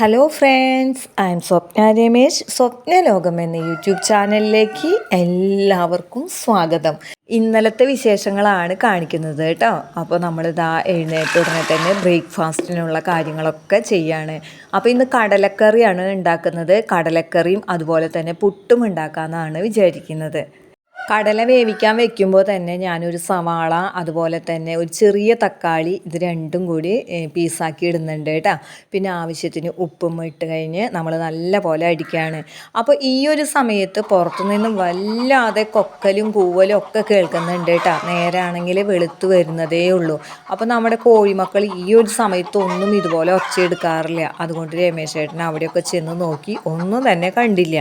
Hello friends I'm Swapna Ramesh Swapna Lokam എന്ന YouTube ചാനലിലേക്ക് എല്ലാവർക്കും സ്വാഗതം. ഇന്നലത്തെ വിശേഷങ്ങളാണ് കാണിക്കുന്നത് കേട്ടോ. അപ്പോൾ നമ്മളിതാ എഴുന്നേറ്റ് ഉടനെ തന്നെ ബ്രേക്ക്ഫാസ്റ്റിനുള്ള കാര്യങ്ങളൊക്കെ ചെയ്യാണ്. അപ്പോൾ ഇന്ന് കടലക്കറിയാണ് ഉണ്ടാക്കുന്നത്. കടലക്കറിയും അതുപോലെ തന്നെ പുട്ടും ഉണ്ടാക്കാമെന്നാണ് വിചാരിക്കുന്നത്. കടല വേവിക്കാൻ വെക്കുമ്പോൾ തന്നെ ഞാനൊരു സവാള അതുപോലെ തന്നെ ഒരു ചെറിയ തക്കാളി ഇത് രണ്ടും കൂടി പീസാക്കി ഇടുന്നുണ്ട് കേട്ടോ. പിന്നെ ആവശ്യത്തിന് ഉപ്പും ഇട്ട് കഴിഞ്ഞ് നമ്മൾ നല്ല പോലെ അടിക്കുകയാണ് അപ്പോൾ ഈ ഒരു സമയത്ത് പുറത്തുനിന്ന് വല്ലാതെ കൊക്കലും കൂവലും ഒക്കെ കേൾക്കുന്നുണ്ട് കേട്ടോ. നേരാണെങ്കിൽ വെളുത്ത് വരുന്നതേ ഉള്ളൂ. അപ്പോൾ നമ്മുടെ കോഴിമക്കൾ ഈ ഒരു സമയത്ത് ഒന്നും ഇതുപോലെ ഒച്ചയെടുക്കാറില്ല. അതുകൊണ്ട് രമേശ് ചേട്ടൻ അവിടെയൊക്കെ ചെന്ന് നോക്കി ഒന്നും തന്നെ കണ്ടില്ല.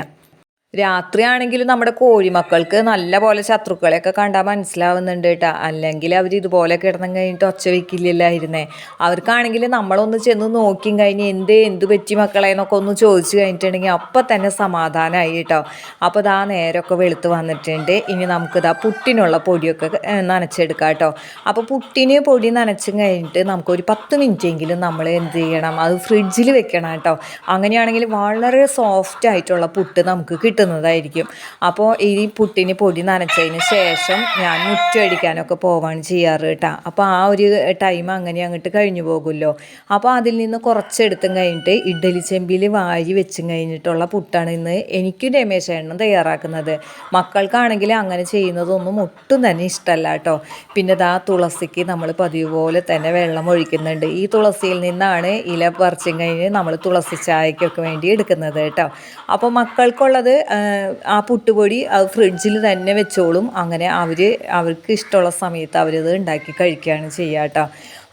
രാത്രിയാണെങ്കിലും നമ്മുടെ കോഴിമക്കൾക്ക് നല്ല പോലെ ശത്രുക്കളെയൊക്കെ കണ്ടാൽ മനസ്സിലാവുന്നുണ്ട് കേട്ടോ. അല്ലെങ്കിൽ അവർ ഇതുപോലെ കിടന്നും കഴിഞ്ഞിട്ട് ഒച്ച വെക്കില്ലായിരുന്നേ അവർക്കാണെങ്കിൽ നമ്മളൊന്ന് ചെന്ന് നോക്കിയും കഴിഞ്ഞ് എന്ത് എന്ത് പറ്റി മക്കളെ എന്നൊക്കെ ഒന്ന് ചോദിച്ചു കഴിഞ്ഞിട്ടുണ്ടെങ്കിൽ അപ്പം തന്നെ സമാധാനമായി കേട്ടോ. അപ്പോൾ ഇതാ നേരമൊക്കെ വെളുത്ത് വന്നിട്ടുണ്ട്. ഇനി നമുക്കിതാ പുട്ടിനുള്ള പൊടിയൊക്കെ നനച്ചെടുക്കാം കേട്ടോ. അപ്പോൾ പുട്ടിന് പൊടി നനച്ചും കഴിഞ്ഞിട്ട് നമുക്കൊരു പത്ത് മിനിറ്റെങ്കിലും നമ്മൾ എന്ത് ചെയ്യണം? അത് ഫ്രിഡ്ജിൽ വെക്കണം കേട്ടോ. അങ്ങനെയാണെങ്കിൽ വളരെ സോഫ്റ്റ് ആയിട്ടുള്ള പുട്ട് നമുക്ക് കിട്ടുന്നതായിരിക്കും. അപ്പോൾ ഈ പുട്ടിന് പൊടി നനച്ചതിന് ശേഷം ഞാൻ മുറ്റടിക്കാനൊക്കെ പോവാണ് ചെയ്യാറ് കേട്ടോ. അപ്പോൾ ആ ഒരു ടൈം അങ്ങനെ അങ്ങോട്ട് കഴിഞ്ഞു പോകുമല്ലോ. അപ്പോൾ അതിൽ നിന്ന് കുറച്ചെടുത്തും കഴിഞ്ഞിട്ട് ഇഡ്ഡലി ചെമ്പിൽ വാരി വെച്ചും കഴിഞ്ഞിട്ടുള്ള പുട്ടാണ് ഇന്ന് എനിക്കും രമേശ് എണ്ണം തയ്യാറാക്കുന്നത്. മക്കൾക്കാണെങ്കിൽ അങ്ങനെ ചെയ്യുന്നതൊന്നും ഒട്ടും തന്നെ ഇഷ്ടമല്ല കേട്ടോ. പിന്നെ ദാ തുളസിക്ക് നമ്മൾ പതിവ് പോലെ തന്നെ വെള്ളം ഒഴിക്കുന്നുണ്ട്. ഈ തുളസിയിൽ നിന്നാണ് ഇല പറിച്ചും കഴിഞ്ഞ് നമ്മൾ തുളസി ചായക്കൊക്കെ വേണ്ടി എടുക്കുന്നത് കേട്ടോ. അപ്പോൾ മക്കൾക്കുള്ളത് ആ, പുട്ടുപൊടി ഫ്രിഡ്ജിൽ തന്നെ വെച്ചോളും. അങ്ങനെ അവർ അവർക്ക് ഇഷ്ടമുള്ള സമയത്ത് അവരത് ഉണ്ടാക്കി കഴിക്കുകയാണ് ചെയ്യുക കേട്ടോ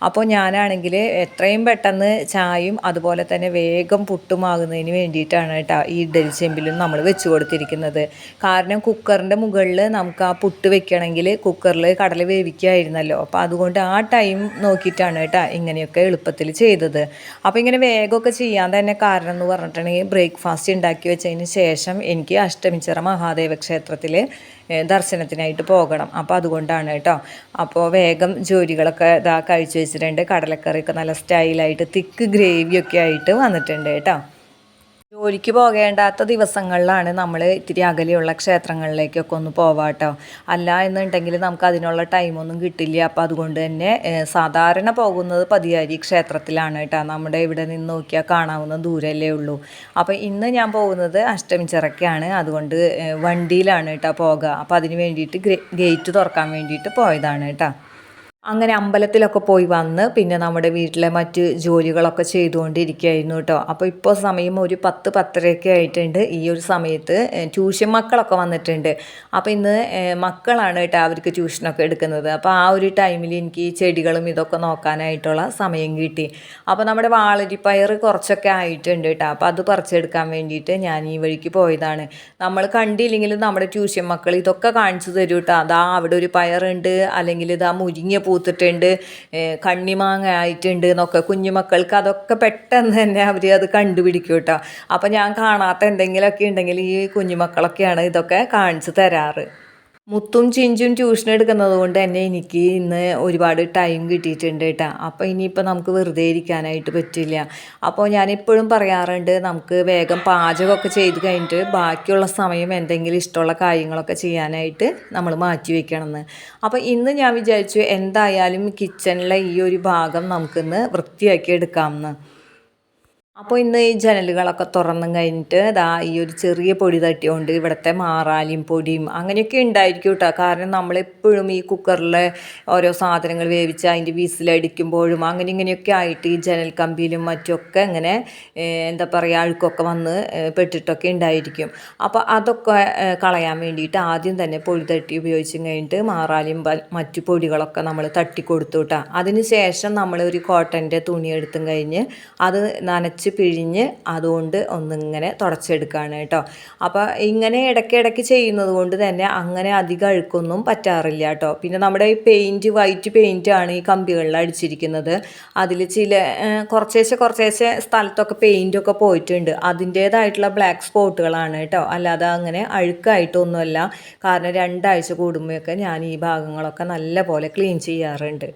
അപ്പോൾ ഞാനാണെങ്കിൽ എത്രയും പെട്ടെന്ന് ചായയും അതുപോലെ തന്നെ വേഗം പുട്ടുമാകുന്നതിന് വേണ്ടിയിട്ടാണ് കേട്ടോ ഈ ഇഡലി ചെമ്പിലും നമ്മൾ വെച്ച് കൊടുത്തിരിക്കുന്നത്. കാരണം കുക്കറിന്റെ മുകളിൽ നമുക്ക് ആ പുട്ട് വെക്കണമെങ്കിൽ കുക്കറിൽ കടല വേവിക്കുകയായിരുന്നല്ലോ അപ്പോൾ അതുകൊണ്ട് ആ ടൈം നോക്കിയിട്ടാണ് കേട്ടോ ഇങ്ങനെയൊക്കെ എളുപ്പത്തിൽ ചെയ്തത്. അപ്പോൾ ഇങ്ങനെ വേഗമൊക്കെ ചെയ്യാൻ തന്നെ കാരണം എന്ന് പറഞ്ഞിട്ടുണ്ടെങ്കിൽ ബ്രേക്ക്ഫാസ്റ്റ് ഉണ്ടാക്കി വെച്ചതിന് ശേഷം എനിക്ക് അഷ്ടമിച്ചിറ മഹാദേവ ക്ഷേത്രത്തിൽ ദർശനത്തിനായിട്ട് പോകണം. അപ്പോൾ അതുകൊണ്ടാണ് കേട്ടോ. അപ്പോൾ വേഗം ജോലികളൊക്കെ ഇതാ കഴിച്ചു വെച്ചിട്ടുണ്ട്. കടലക്കറിയൊക്കെ നല്ല സ്റ്റൈലായിട്ട് തിക്ക് ഗ്രേവിയൊക്കെ ആയിട്ട് വന്നിട്ടുണ്ട് കേട്ടോ. ജോലിക്ക് പോകേണ്ടാത്ത ദിവസങ്ങളിലാണ് നമ്മൾ ഇത്തിരി അകലെയുള്ള ക്ഷേത്രങ്ങളിലേക്കൊക്കെ ഒന്ന് പോവാട്ടോ അല്ല എന്നുണ്ടെങ്കിൽ നമുക്ക് അതിനുള്ള ടൈമൊന്നും കിട്ടില്ല. അപ്പോൾ അതുകൊണ്ട് തന്നെ സാധാരണ പോകുന്നത് പതിയാരി ക്ഷേത്രത്തിലാണ് കേട്ടോ നമ്മുടെ ഇവിടെ നിന്ന് നോക്കിയാൽ കാണാവുന്ന ദൂരമല്ലേ ഉള്ളൂ. അപ്പോൾ ഇന്ന് ഞാൻ പോകുന്നത് അഷ്ടമിച്ചിറക്കാണ് അതുകൊണ്ട് വണ്ടിയിലാണ് കേട്ടോ പോകുക അപ്പോൾ അതിന് വേണ്ടിയിട്ട് ഗേറ്റ് തുറക്കാൻ വേണ്ടിയിട്ട് പോയതാണ് കേട്ടോ അങ്ങനെ അമ്പലത്തിലൊക്കെ പോയി വന്ന് പിന്നെ നമ്മുടെ വീട്ടിലെ മറ്റ് ജോലികളൊക്കെ ചെയ്തുകൊണ്ടിരിക്കുകയായിരുന്നു കേട്ടോ. അപ്പോൾ ഇപ്പോൾ സമയം ഒരു പത്ത് പത്തരയൊക്കെ ആയിട്ടുണ്ട്. ഈ ഒരു സമയത്ത് ട്യൂഷൻ മക്കളൊക്കെ വന്നിട്ടുണ്ട്. അപ്പോൾ ഇന്ന് മക്കളാണ് കേട്ടോ അവർക്ക് ട്യൂഷനൊക്കെ എടുക്കുന്നത്. അപ്പോൾ ആ ഒരു ടൈമിൽ എനിക്ക് ഈ ചെടികളും ഇതൊക്കെ നോക്കാനായിട്ടുള്ള സമയം കിട്ടി. അപ്പോൾ നമ്മുടെ വാളരിപ്പയർ കുറച്ചൊക്കെ ആയിട്ടുണ്ട് കേട്ടോ. അപ്പോൾ അത് പറിച്ചെടുക്കാൻ വേണ്ടിയിട്ട് ഞാൻ ഈ വഴിക്ക് പോയതാണ്. നമ്മൾ കണ്ടില്ലെങ്കിലും നമ്മുടെ ട്യൂഷൻ മക്കൾ ഇതൊക്കെ കാണിച്ചു തരും കേട്ടോ. അതാ അവിടെ ഒരു പയറുണ്ട് അല്ലെങ്കിൽ ഇതാ മുരിങ്ങ പൂത്തിട്ടുണ്ട് കണ്ണിമാങ്ങ ആയിട്ടുണ്ട് എന്നൊക്കെ കുഞ്ഞുമക്കൾക്ക് അതൊക്കെ പെട്ടെന്ന് തന്നെ അവർ അത് കണ്ടുപിടിക്കും കേട്ടോ. അപ്പം ഞാൻ കാണാത്ത എന്തെങ്കിലുമൊക്കെ ഉണ്ടെങ്കിൽ ഈ കുഞ്ഞുമക്കളൊക്കെയാണ് ഇതൊക്കെ കാണിച്ചു തരാറ്. മുത്തും ചിഞ്ചും ട്യൂഷൻ എടുക്കുന്നത് കൊണ്ട് തന്നെ എനിക്ക് ഇന്ന് ഒരുപാട് ടൈം കിട്ടിയിട്ടുണ്ട് കേട്ടോ അപ്പോൾ ഇനിയിപ്പോൾ നമുക്ക് വെറുതെ ഇരിക്കാനായിട്ട് പറ്റില്ല. അപ്പോൾ ഞാൻ എപ്പോഴും പറയാറുണ്ട് നമുക്ക് വേഗം പാചകമൊക്കെ ചെയ്ത് കഴിഞ്ഞിട്ട് ബാക്കിയുള്ള സമയം എന്തെങ്കിലും ഇഷ്ടമുള്ള കാര്യങ്ങളൊക്കെ ചെയ്യാനായിട്ട് നമ്മൾ മാറ്റി വെക്കണമെന്ന്. അപ്പോൾ ഇന്ന് ഞാൻ വിചാരിച്ചു എന്തായാലും കിച്ചണിലെ ഈ ഒരു ഭാഗം നമുക്കിന്ന് വൃത്തിയാക്കി എടുക്കാമെന്ന്. അപ്പോൾ ഇന്ന് ഈ ജനലുകളൊക്കെ തുറന്നും കഴിഞ്ഞിട്ട് ദാ ഈ ഒരു ചെറിയ പൊടി തട്ടിയോണ്ട് ഇവിടുത്തെ മാറാലിയും പൊടിയും അങ്ങനെയൊക്കെ ഉണ്ടായിരിക്കും കേട്ടോ കാരണം നമ്മളെപ്പോഴും ഈ കുക്കറിലെ ഓരോ സാധനങ്ങൾ വേവിച്ച് അതിന്റെ വിസിലടിക്കുമ്പോഴും അങ്ങനെ ഇങ്ങനെയൊക്കെ ആയിട്ട് ഈ ജനൽ കമ്പിയിലും മറ്റുമൊക്കെ ഇങ്ങനെ എന്താ പറയുക അഴുക്കൊക്കെ വന്ന് പെട്ടിട്ടൊക്കെ ഉണ്ടായിരിക്കും. അപ്പോൾ അതൊക്കെ കളയാൻ വേണ്ടിയിട്ട് ആദ്യം തന്നെ പൊടി തട്ടി ഉപയോഗിച്ച് കഴിഞ്ഞിട്ട് മാറാലിയും മറ്റു പൊടികളൊക്കെ നമ്മൾ തട്ടി കൊടുത്തു കേട്ടോ അതിന് ശേഷം നമ്മൾ ഒരു കോട്ടന്റെ തുണി എടുത്തും കഴിഞ്ഞ് അത് നനച്ച് നനച്ച് പിഴിഞ്ഞ് അതുകൊണ്ട് ഒന്നിങ്ങനെ തുടച്ചെടുക്കുകയാണ് കേട്ടോ. അപ്പോൾ ഇങ്ങനെ ഇടയ്ക്കിടയ്ക്ക് ചെയ്യുന്നത് കൊണ്ട് തന്നെ അങ്ങനെ അധികം അഴുക്കൊന്നും പറ്റാറില്ല കേട്ടോ. പിന്നെ നമ്മുടെ ഈ പെയിന്റ് വൈറ്റ് പെയിന്റാണ് ഈ കമ്പികളിൽ അടിച്ചിരിക്കുന്നത്. അതിൽ ചില കുറച്ചേശ്ശെ കുറച്ചേശ്ശെ സ്ഥലത്തൊക്കെ പെയിന്റൊക്കെ പോയിട്ടുണ്ട്. അതിന്റേതായിട്ടുള്ള ബ്ലാക്ക് സ്പോട്ടുകളാണ് കേട്ടോ. അല്ലാതെ അങ്ങനെ അഴുക്കായിട്ടൊന്നുമല്ല. കാരണം രണ്ടാഴ്ച കൂടുമ്പോഴൊക്കെ ഞാൻ ഈ ഭാഗങ്ങളൊക്കെ നല്ല പോലെ ക്ലീൻ ചെയ്യാറുണ്ട്.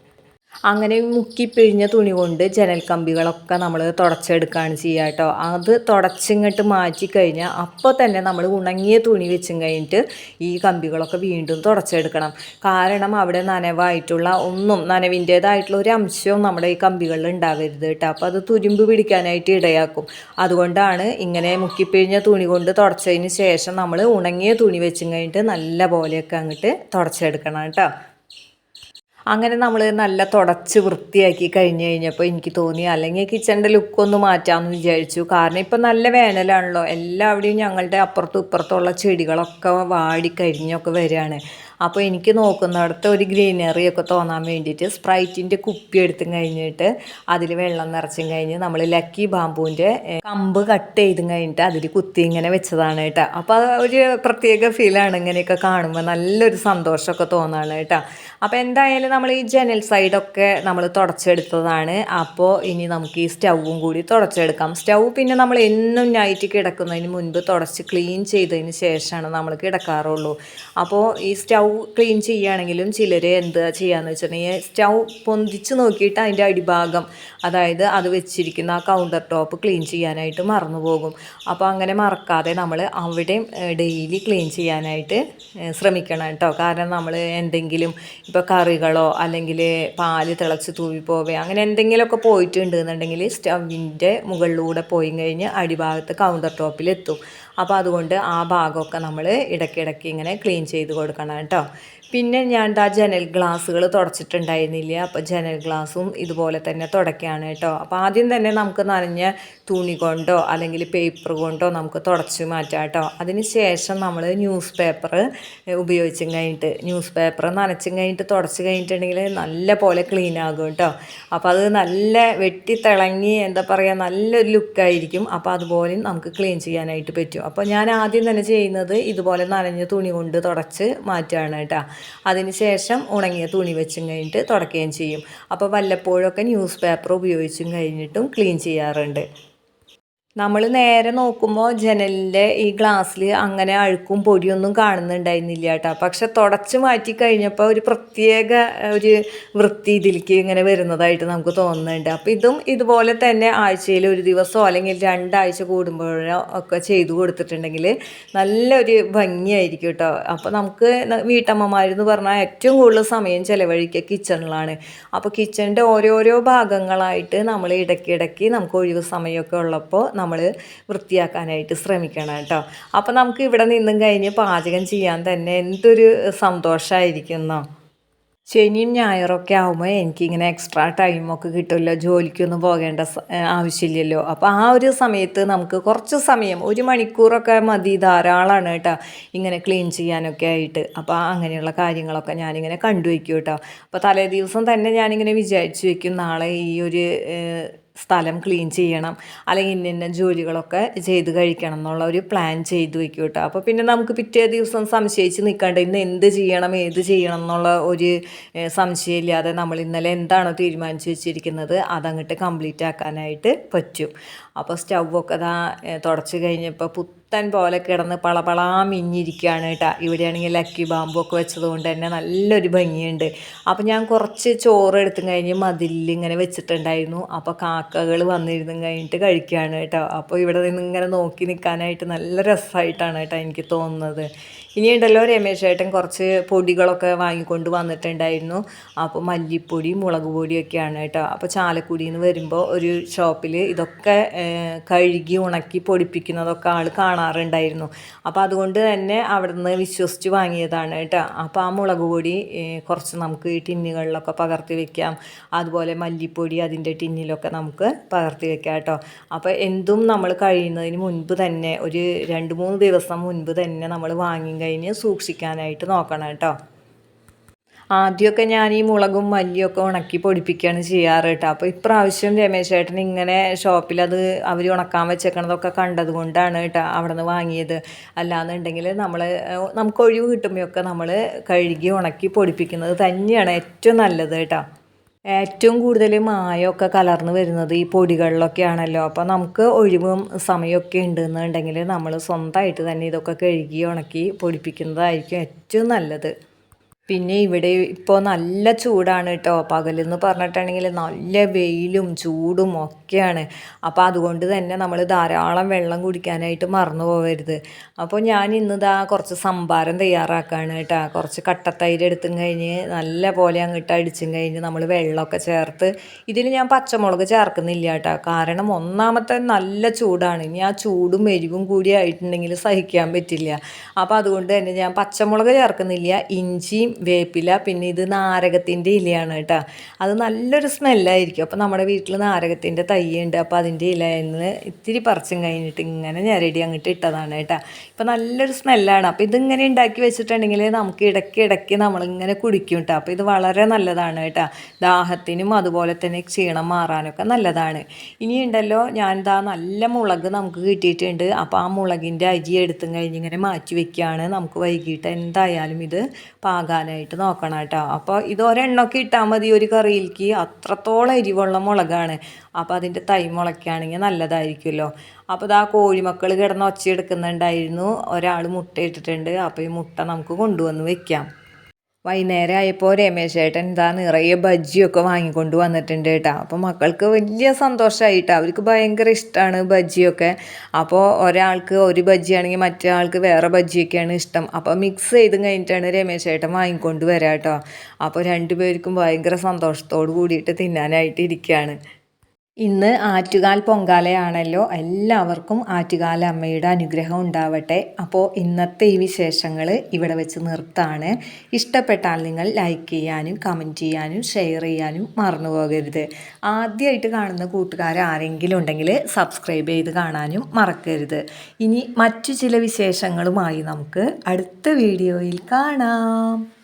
അങ്ങനെ മുക്കിപ്പിഴിഞ്ഞ തുണി കൊണ്ട് ജനൽ കമ്പികളൊക്കെ നമ്മൾ തുടച്ചെടുക്കുകയാണ് ചെയ്യുക കേട്ടോ. അത് തുടച്ചിങ്ങോട്ട് മാറ്റി കഴിഞ്ഞാൽ അപ്പോൾ തന്നെ നമ്മൾ ഉണങ്ങിയ തുണി വെച്ചും കഴിഞ്ഞിട്ട് ഈ കമ്പികളൊക്കെ വീണ്ടും തുടച്ചെടുക്കണം. കാരണം അവിടെ നനവായിട്ടുള്ള ഒന്നും നനവിന്റേതായിട്ടുള്ള ഒരു അംശവും നമ്മുടെ ഈ കമ്പികളിൽ ഉണ്ടാവരുത് കേട്ടോ. അപ്പോൾ അത് തുരുമ്പ് പിടിക്കാനായിട്ട് ഇടയാക്കും. അതുകൊണ്ടാണ് ഇങ്ങനെ മുക്കിപ്പിഴിഞ്ഞ തുണി കൊണ്ട് തുടച്ചതിന് ശേഷം നമ്മൾ ഉണങ്ങിയ തുണി വെച്ചും കഴിഞ്ഞിട്ട് നല്ല പോലെയൊക്കെ അങ്ങോട്ട് തുടച്ചെടുക്കണം കേട്ടോ. അങ്ങനെ നമ്മൾ നല്ല തുടച്ച് വൃത്തിയാക്കി കഴിഞ്ഞ് കഴിഞ്ഞപ്പോൾ എനിക്ക് തോന്നി അല്ലെങ്കിൽ കിച്ചണിന്റെ ലുക്കൊന്ന് മാറ്റാമെന്ന് വിചാരിച്ചു. കാരണം ഇപ്പം നല്ല വേനലാണല്ലോ. എല്ലാവിടെയും ഞങ്ങളുടെ അപ്പുറത്തും ഇപ്പുറത്തുള്ള ചെടികളൊക്കെ വാടി കരിഞ്ഞൊക്കെ വരികയാണ്. അപ്പോൾ എനിക്ക് നോക്കുന്നിടത്ത് ഒരു ഗ്രീനറി ഒക്കെ തോന്നാൻ വേണ്ടിയിട്ട് സ്പ്രൈറ്റിന്റെ കുപ്പി എടുത്തും കഴിഞ്ഞിട്ട് അതിൽ വെള്ളം നിറച്ചും കഴിഞ്ഞ് നമ്മൾ ലക്കി ബാമ്പൂവിന്റെ കമ്പ് കട്ട് ചെയ്തും കഴിഞ്ഞിട്ട് അതിൽ കുത്തി ഇങ്ങനെ വെച്ചതാണ് കേട്ടോ. അപ്പോൾ ഒരു പ്രത്യേക ഫീലാണ് ഇങ്ങനെയൊക്കെ കാണുമ്പോൾ നല്ലൊരു സന്തോഷമൊക്കെ തോന്നാണ് കേട്ടോ. അപ്പോൾ എന്തായാലും നമ്മൾ ഈ ജനൽ സൈഡൊക്കെ നമ്മൾ തുടച്ചെടുത്തതാണ്. അപ്പോൾ ഇനി നമുക്ക് ഈ സ്റ്റൗവും കൂടി തുടച്ചെടുക്കാം. സ്റ്റൗ പിന്നെ നമ്മൾ എന്നും നൈറ്റ് കിടക്കുന്നതിന് മുൻപ് തുടച്ച് ക്ലീൻ ചെയ്തതിന് ശേഷമാണ് നമ്മൾ കിടക്കാറുള്ളൂ. അപ്പോൾ ഈ സ്റ്റൗ ക്ലീൻ ചെയ്യുകയാണെങ്കിലും ചിലർ എന്താ ചെയ്യാന്ന് വെച്ചിട്ടുണ്ടെങ്കിൽ സ്റ്റൗ പൊന്തിച്ച് നോക്കിയിട്ട് അതിന്റെ അടിഭാഗം അതായത് അത് വെച്ചിരിക്കുന്ന ആ കൗണ്ടർ ടോപ്പ് ക്ലീൻ ചെയ്യാനായിട്ട് മറന്നു പോകും. അപ്പോൾ അങ്ങനെ മറക്കാതെ നമ്മൾ അവിടെയും ഡെയിലി ക്ലീൻ ചെയ്യാനായിട്ട് ശ്രമിക്കണം കേട്ടോ. കാരണം നമ്മൾ എന്തെങ്കിലും ഇപ്പോൾ കറികളോ അല്ലെങ്കിൽ പാൽ തിളച്ച് തൂവിപ്പോവേ അങ്ങനെ എന്തെങ്കിലുമൊക്കെ പോയിട്ടുണ്ട് എന്നുണ്ടെങ്കിൽ സ്റ്റവിന്റെ മുകളിലൂടെ പോയി കഴിഞ്ഞ് അടിഭാഗത്ത് കൗണ്ടർ ടോപ്പിലെത്തും അപ്പോൾ അതുകൊണ്ട് ആ ഭാഗമൊക്കെ നമ്മൾ ഇടയ്ക്കിടയ്ക്ക് ഇങ്ങനെ ക്ലീൻ ചെയ്ത് കൊടുക്കണം കേട്ടോ. പിന്നെ ഞാൻ ദാ ജനൽ ഗ്ലാസ്സുകൾ തുടച്ചിട്ടുണ്ടായിരുന്നില്ല. അപ്പോൾ ജനൽ ഗ്ലാസ്സും ഇതുപോലെ തന്നെ തുടയ്ക്കുകയാണ് കേട്ടോ. അപ്പോൾ ആദ്യം തന്നെ നമുക്ക് നനഞ്ഞ തുണി കൊണ്ടോ അല്ലെങ്കിൽ പേപ്പർ കൊണ്ടോ നമുക്ക് തുടച്ച് മാറ്റാം കേട്ടോ. അതിന് ശേഷം നമ്മൾ ന്യൂസ് പേപ്പർ ഉപയോഗിച്ചും കഴിഞ്ഞിട്ട് ന്യൂസ് പേപ്പർ നനച്ചും കഴിഞ്ഞിട്ട് തുടച്ച് കഴിഞ്ഞിട്ടുണ്ടെങ്കിൽ നല്ല പോലെ ക്ലീൻ ആകും കേട്ടോ. അപ്പോൾ അത് നല്ല വെട്ടി തിളങ്ങി എന്താ പറയുക നല്ലൊരു ലുക്കായിരിക്കും അപ്പോൾ അതുപോലെ നമുക്ക് ക്ലീൻ ചെയ്യാനായിട്ട് പറ്റും. അപ്പോൾ ഞാൻ ആദ്യം തന്നെ ചെയ്യുന്നത് ഇതുപോലെ നനഞ്ഞ തുണി കൊണ്ട് തുടച്ച് മാറ്റുകയാണ് കേട്ടോ. അതിന് ശേഷം ഉണങ്ങിയ തുണി വെച്ചും കഴിഞ്ഞിട്ട് തുടക്കുകയും ചെയ്യും. അപ്പോൾ വല്ലപ്പോഴൊക്കെ ന്യൂസ് പേപ്പർ ഉപയോഗിച്ചും കഴിഞ്ഞിട്ടും ക്ലീൻ ചെയ്യാറുണ്ട്. നമ്മൾ നേരെ നോക്കുമ്പോൾ ജനലിലെ ഈ ഗ്ലാസ്സിൽ അങ്ങനെ അഴുക്കും പൊടിയൊന്നും കാണുന്നുണ്ടായിരുന്നില്ല കേട്ടോ. പക്ഷെ തുടച്ച് മാറ്റി കഴിഞ്ഞപ്പോൾ ഒരു പ്രത്യേക ഒരു വൃത്തി ഇതിലേക്ക് ഇങ്ങനെ വരുന്നതായിട്ട് നമുക്ക് തോന്നുന്നുണ്ട്. അപ്പോൾ ഇതും ഇതുപോലെ തന്നെ ആഴ്ചയിൽ ഒരു ദിവസമോ അല്ലെങ്കിൽ രണ്ടാഴ്ച കൂടുമ്പോഴോ ഒക്കെ ചെയ്തു കൊടുത്തിട്ടുണ്ടെങ്കിൽ നല്ലൊരു ഭംഗിയായിരിക്കും കേട്ടോ. അപ്പോൾ നമുക്ക് വീട്ടമ്മമാരെന്ന് പറഞ്ഞാൽ ഏറ്റവും കൂടുതൽ സമയം ചിലവഴിക്കുക കിച്ചണിലാണ്. അപ്പോൾ കിച്ചണിന്റെ ഓരോരോ ഭാഗങ്ങളായിട്ട് നമ്മൾ ഇടയ്ക്കിടയ്ക്ക് നമുക്ക് ഒഴിവ് സമയമൊക്കെ ഉള്ളപ്പോൾ നമ്മൾ വൃത്തിയാക്കാനായിട്ട് ശ്രമിക്കണം കേട്ടോ. അപ്പോൾ നമുക്ക് ഇവിടെ നിന്നും കഴിഞ്ഞ് പാചകം ചെയ്യാൻ തന്നെ എന്തൊരു സന്തോഷമായിരിക്കുന്നോ ശനിയും ഞായറൊക്കെ ആകുമ്പോൾ എനിക്കിങ്ങനെ എക്സ്ട്രാ ടൈമൊക്കെ കിട്ടുമല്ലോ ജോലിക്കൊന്നും പോകേണ്ട ആവശ്യമില്ലല്ലോ. അപ്പോൾ ആ ഒരു സമയത്ത് നമുക്ക് കുറച്ച് സമയം ഒരു മണിക്കൂറൊക്കെ മതി ധാരാളമാണ് കേട്ടോ ഇങ്ങനെ ക്ലീൻ ചെയ്യാനൊക്കെ ആയിട്ട്. അപ്പോൾ അങ്ങനെയുള്ള കാര്യങ്ങളൊക്കെ ഞാനിങ്ങനെ കണ്ടുവയ്ക്കും കേട്ടോ. അപ്പോൾ തലേ ദിവസം തന്നെ ഞാനിങ്ങനെ വിചാരിച്ചു വയ്ക്കും നാളെ ഈ ഒരു സ്ഥലം ക്ലീൻ ചെയ്യണം അല്ലെങ്കിൽ ഇന്ന ഇന്ന ജോലികളൊക്കെ ചെയ്ത് കഴിക്കണം എന്നുള്ള ഒരു പ്ലാൻ ചെയ്ത് വെക്കും കേട്ടോ അപ്പോൾ പിന്നെ നമുക്ക് പിറ്റേ ദിവസം സംശയിച്ച് നിൽക്കാണ്ട് ഇന്ന് എന്ത് ചെയ്യണം ഏത് ചെയ്യണം എന്നുള്ള ഒരു സംശയം സംശയമില്ലാതെ നമ്മൾ ഇന്നലെ എന്താണോ തീരുമാനിച്ച് വെച്ചിരിക്കുന്നത് അതങ്ങോട്ട് കംപ്ലീറ്റ് ആക്കാനായിട്ട് പറ്റും. അപ്പോൾ സ്റ്റൗവൊക്കെ ഇതാ തുടച്ച് കഴിഞ്ഞപ്പോൾ പുത്തൻ പോലെ കിടന്ന് പളപളാ മിഞ്ഞിരിക്കുകയാണ് കേട്ടോ. ഇവിടെയാണെങ്കിൽ ലക്കി ബാമ്പു ഒക്കെ വെച്ചത് കൊണ്ട് തന്നെ നല്ലൊരു ഭംഗിയുണ്ട്. അപ്പോൾ ഞാൻ കുറച്ച് ചോറ് എടുത്തു കഴിഞ്ഞ് മതിലിൽ ഇങ്ങനെ വെച്ചിട്ടുണ്ടായിരുന്നു. അപ്പോൾ കാക്കകൾ വന്നിരുന്നു കഴിഞ്ഞിട്ട് കഴിക്കുകയാണ് കേട്ടോ. അപ്പോൾ ഇവിടെ നിന്ന് ഇങ്ങനെ നോക്കി നിൽക്കാനായിട്ട് നല്ല രസമായിട്ടാണ് കേട്ടോ എനിക്ക് തോന്നുന്നത്. ഇനിയുണ്ടല്ലോ രമേശ് ഏട്ടൻ കുറച്ച് പൊടികളൊക്കെ വാങ്ങിക്കൊണ്ട് വന്നിട്ടുണ്ടായിരുന്നു. അപ്പോൾ മല്ലിപ്പൊടി മുളക് പൊടിയൊക്കെയാണ് കേട്ടോ. അപ്പോൾ ചാലക്കുടിയിൽ നിന്ന് വരുമ്പോൾ ഒരു ഷോപ്പിൽ ഇതൊക്കെ കഴുകി ഉണക്കി പൊടിപ്പിക്കുന്നതൊക്കെ ആൾ കാണാറുണ്ടായിരുന്നു. അപ്പോൾ അതുകൊണ്ട് തന്നെ അവിടെ നിന്ന് വിശ്വസിച്ച് വാങ്ങിയതാണ് കേട്ടോ. അപ്പോൾ ആ മുളക് പൊടി കുറച്ച് നമുക്ക് ഈ ടിന്നുകളിലൊക്കെ പകർത്തി വെക്കാം. അതുപോലെ മല്ലിപ്പൊടി അതിന്റെ ടിന്നിലൊക്കെ നമുക്ക് പകർത്തി വെക്കാം കേട്ടോ. അപ്പോൾ എന്തും നമ്മൾ കഴിയുന്നതിന് മുൻപ് തന്നെ ഒരു രണ്ട് മൂന്ന് ദിവസം മുൻപ് തന്നെ നമ്മൾ വാങ്ങി കഴിഞ്ഞ് സൂക്ഷിക്കാനായിട്ട് നോക്കണം കേട്ടോ. ആദ്യമൊക്കെ ഞാൻ ഈ മുളകും മല്ലിയൊക്കെ ഉണക്കി പൊടിപ്പിക്കുകയാണ് ചെയ്യാറ് കേട്ടോ. അപ്പോൾ ഇപ്രാവശ്യം രമേശ് ചേട്ടൻ ഇങ്ങനെ ഷോപ്പിൽ അത് അവർ ഉണക്കാൻ വെച്ചേക്കണതൊക്കെ കണ്ടത് കൊണ്ടാണ് കേട്ടോ അവിടെ നിന്ന് വാങ്ങിയത്. അല്ലാന്നുണ്ടെങ്കിൽ നമ്മൾ നമുക്ക് ഒഴിവ് കിട്ടുമ്പോഴൊക്കെ നമ്മൾ കഴുകി ഉണക്കി പൊടിപ്പിക്കുന്നത് തന്നെയാണ് ഏറ്റവും നല്ലത് കേട്ടോ. ഏറ്റവും കൂടുതൽ മായമൊക്കെ കലർന്ന് വരുന്നത് ഈ പൊടികളിലൊക്കെ ആണല്ലോ അപ്പോൾ നമുക്ക് ഒഴിവും സമയമൊക്കെ ഉണ്ടെന്നുണ്ടെങ്കിൽ നമ്മൾ സ്വന്തമായിട്ട് തന്നെ ഇതൊക്കെ കഴുകി ഉണക്കി പൊടിപ്പിക്കുന്നതായിരിക്കും ഏറ്റവും നല്ലത്. പിന്നെ ഇവിടെ ഇപ്പോൾ നല്ല ചൂടാണ് കേട്ടോ പകലെന്ന് പറഞ്ഞിട്ടുണ്ടെങ്കിൽ നല്ല വെയിലും ചൂടും ഒക്കെയാണ്. അപ്പോൾ അതുകൊണ്ട് തന്നെ നമ്മൾ ധാരാളം വെള്ളം കുടിക്കാനായിട്ട് മറന്നു പോകരുത് അപ്പോൾ ഞാൻ ഇന്നിതാ കുറച്ച് സംഭാരം തയ്യാറാക്കുകയാണ് കേട്ടോ കുറച്ച് കട്ടത്തൈര് എടുത്തും കഴിഞ്ഞ് നല്ല പോലെ അങ്ങോട്ട് അടിച്ചും കഴിഞ്ഞ് നമ്മൾ വെള്ളമൊക്കെ ചേർത്ത് ഇതിൽ ഞാൻ പച്ചമുളക് ചേർക്കുന്നില്ല കേട്ടോ കാരണം ഒന്നാമത്തെ നല്ല ചൂടാണ്. ഇനി ആ ചൂടും എരിവും കൂടി ആയിട്ടുണ്ടെങ്കിൽ സഹിക്കാൻ പറ്റില്ല. അപ്പോൾ അതുകൊണ്ട് തന്നെ ഞാൻ പച്ചമുളക് ചേർക്കുന്നില്ല. ഇഞ്ചിയും വേപ്പില പിന്നെ ഇത് നാരകത്തിന്റെ ഇലയാണ് കേട്ടോ. അത് നല്ലൊരു സ്മെല്ലായിരിക്കും. അപ്പോൾ നമ്മുടെ വീട്ടിൽ നാരകത്തിന്റെ തൈയുണ്ട്. അപ്പോൾ അതിന്റെ ഇലയിൽ നിന്ന് ഇത്തിരി പറിച്ചും കഴിഞ്ഞിട്ട് ഇങ്ങനെ ഞെരടി അങ്ങോട്ട് ഇട്ടതാണ് കേട്ടോ. ഇപ്പോൾ നല്ലൊരു സ്മെല്ലാണ്. അപ്പോൾ ഇതിങ്ങനെ ഉണ്ടാക്കി വെച്ചിട്ടുണ്ടെങ്കിൽ നമുക്ക് ഇടയ്ക്ക് ഇടയ്ക്ക് നമ്മളിങ്ങനെ കുടിക്കും കേട്ടോ. അപ്പോൾ ഇത് വളരെ നല്ലതാണ് കേട്ടോ. ദാഹത്തിനും അതുപോലെ തന്നെ ക്ഷീണം മാറാനൊക്കെ നല്ലതാണ്. ഇനിയുണ്ടല്ലോ ഞാൻ ഇതാ നല്ല മുളക് നമുക്ക് കിട്ടിയിട്ടുണ്ട്. അപ്പോൾ ആ മുളകിന്റെ അരി എടുത്തും കഴിഞ്ഞ് ഇങ്ങനെ മാറ്റി വയ്ക്കുകയാണ് നമുക്ക് വൈകിട്ട് എന്തായാലും ഇത് പാകാനായിട്ട് നോക്കണം കേട്ടോ. അപ്പോൾ ഇത് ഒരെണ്ണൊക്കെ ഇട്ടാൽ മതി ഒരു കറിയിലേക്ക്. അത്രത്തോളം എരിവുള്ള മുളകാണ്. അപ്പോൾ അതിന്റെ തൈ മുളയ്ക്കുകയാണെങ്കിൽ നല്ലതായിരിക്കുമല്ലോ. അപ്പോൾ ഇതാ കോഴിമക്കൾ കിടന്ന് ഒച്ചയെടുക്കുന്നുണ്ടായിരുന്നു. ഒരാൾ മുട്ട ഇട്ടിട്ടുണ്ട്. അപ്പോൾ ഈ മുട്ട നമുക്ക് കൊണ്ടുവന്ന് വെക്കാം. വൈകുന്നേരം ആയപ്പോൾ രമേശ് ചേട്ടൻ ഇതാ നിറയെ ബജ്ജിയൊക്കെ വാങ്ങിക്കൊണ്ട് വന്നിട്ടുണ്ട് കേട്ടോ. അപ്പോൾ മക്കൾക്ക് വലിയ സന്തോഷമായിട്ടോ അവർക്ക് ഭയങ്കര ഇഷ്ടമാണ് ബജ്ജിയൊക്കെ. അപ്പോൾ ഒരാൾക്ക് ഒരു ബജ്ജി ആണെങ്കിൽ ആൾക്ക് വേറെ ബജ്ജിയൊക്കെയാണ് ഇഷ്ടം. അപ്പോൾ മിക്സ് ചെയ്ത് കഴിഞ്ഞിട്ടാണ് രമേശ് ചേട്ടൻ വാങ്ങിക്കൊണ്ട് വരാം കേട്ടോ. അപ്പോൾ രണ്ടുപേർക്കും ഭയങ്കര സന്തോഷത്തോട് കൂടിയിട്ട് തിന്നാനായിട്ട് ഇരിക്കുകയാണ് ഇന്ന് ആറ്റുകാൽ പൊങ്കാലയാണല്ലോ. എല്ലാവർക്കും ആറ്റുകാൽ അമ്മയുടെ അനുഗ്രഹം ഉണ്ടാവട്ടെ. അപ്പോൾ ഇന്നത്തെ ഈ വിശേഷങ്ങൾ ഇവിടെ വെച്ച് നിർത്താണ്. ഇഷ്ടപ്പെട്ടാൽ നിങ്ങൾ ലൈക്ക് ചെയ്യാനും കമന്റ് ചെയ്യാനും ഷെയർ ചെയ്യാനും മറന്നു പോകരുത്. ആദ്യമായിട്ട് കാണുന്ന കൂട്ടുകാർ ആരെങ്കിലും ഉണ്ടെങ്കിൽ സബ്സ്ക്രൈബ് ചെയ്ത് കാണാനും മറക്കരുത്. ഇനി മറ്റു ചില വിശേഷങ്ങളുമായി നമുക്ക് അടുത്ത വീഡിയോയിൽ കാണാം.